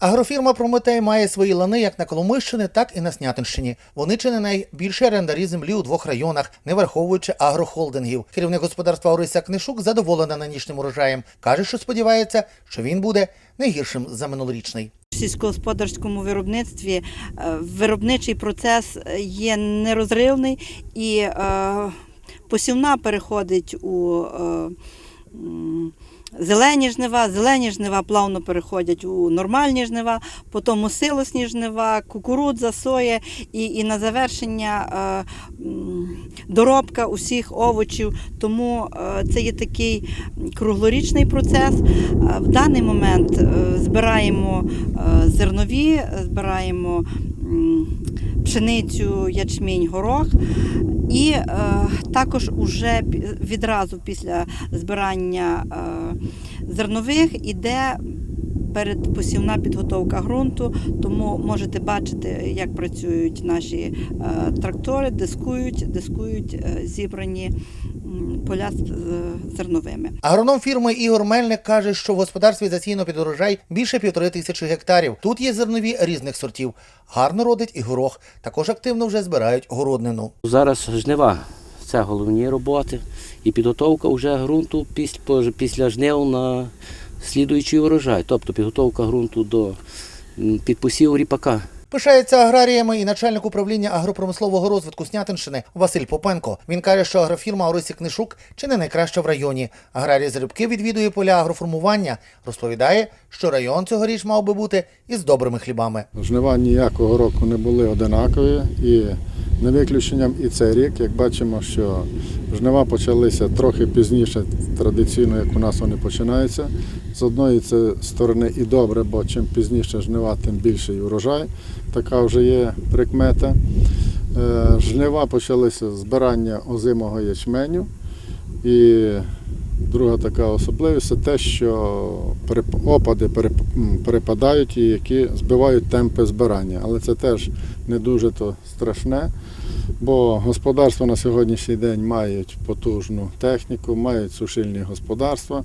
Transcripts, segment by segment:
Агрофірма Прометей має свої лани як на Коломийщині, так і на Снятинщині. Вони чи не найбільші орендарі землі у двох районах, не враховуючи агрохолдингів. Керівник господарства Орися Книшук задоволена нинішнім урожаєм. каже, що сподівається, що він буде не гіршим за минулорічний. В сільськогосподарському виробництві е, виробничий процес є нерозривний і е, посівна переходить у е, зелені жнива, зелені жнива плавно переходять у нормальні жнива, потім у силосні жнива, кукурудза, соя і, і на завершення е, доробка усіх овочів. Тому е, це є такий круглорічний процес. Е, В даний момент е, збираємо е, зернові, збираємо м, пшеницю, ячмінь, горох. І е, також уже відразу після збирання е, зернових іде передпосівна підготовка ґрунту, тому можете бачити, як працюють наші е, трактори, дискують, дискують е, зібрані поля з зерновими. Агроном фірми Ігор Мельник каже, що в господарстві засіяно під урожай більше півтори тисячі гектарів. Тут є зернові різних сортів. Гарно родить і горох. Також активно вже збирають городнину. Зараз жнива це головні роботи і підготовка вже ґрунту після, після жнив на слідуючий урожай, тобто підготовка ґрунту до підпосів ріпака. Пишається аграріями і начальник управління агропромислового розвитку Снятинщини Василь Попенко. Він каже, що агрофірма Орисі Книшук чи не найкраща в районі. Аграрій залюбки відвідує поля агроформування. Розповідає, що район цьогоріч мав би бути із добрими хлібами. Жнива ніякого року не були одинакові і не виключенням і цей рік, як бачимо, що жнива почалися трохи пізніше традиційно, як у нас вони починаються. З одної це сторони і добре, бо чим пізніше жнива, тим більший урожай. Така вже є прикмета. Е, Жнива почалися збирання озимого ячменю. І друга така особливість це те, що опади перепадають і які збивають темпи збирання. Але це теж не дуже то страшне, бо господарства на сьогоднішній день мають потужну техніку, мають сушильні господарства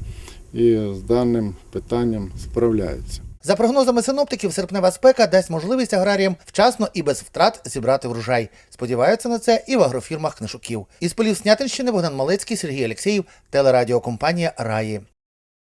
і з даним питанням справляються. За прогнозами синоптиків, серпнева спека дасть можливість аграріям вчасно і без втрат зібрати врожай. Сподіваються на це і в агрофірмах Книшуків. Із полів Снятинщини Богдан Малецький, Сергій Алєксєєв, телерадіокомпанія Раї.